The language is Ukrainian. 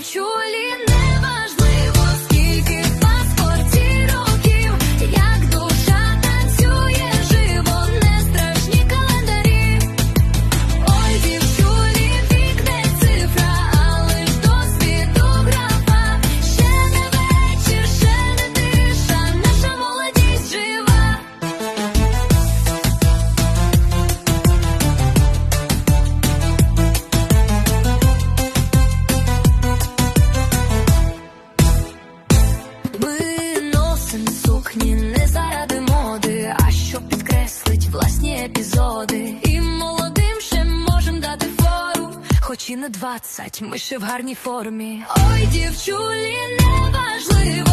дівчулі, неважливо, носим сукні не заради моди, а щоб підкреслить власні епізоди. І молодим ще можем дати фору, хоч і не двадцять, ми ще в гарній формі. Ой, дівчулі, неважливо,